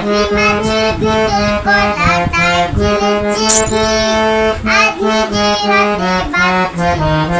आधी जीवन में बात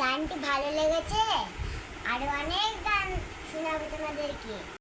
গানটি ভালো লেগেছে? আরও অনেক গান শোনাবো তোমাদেরকে।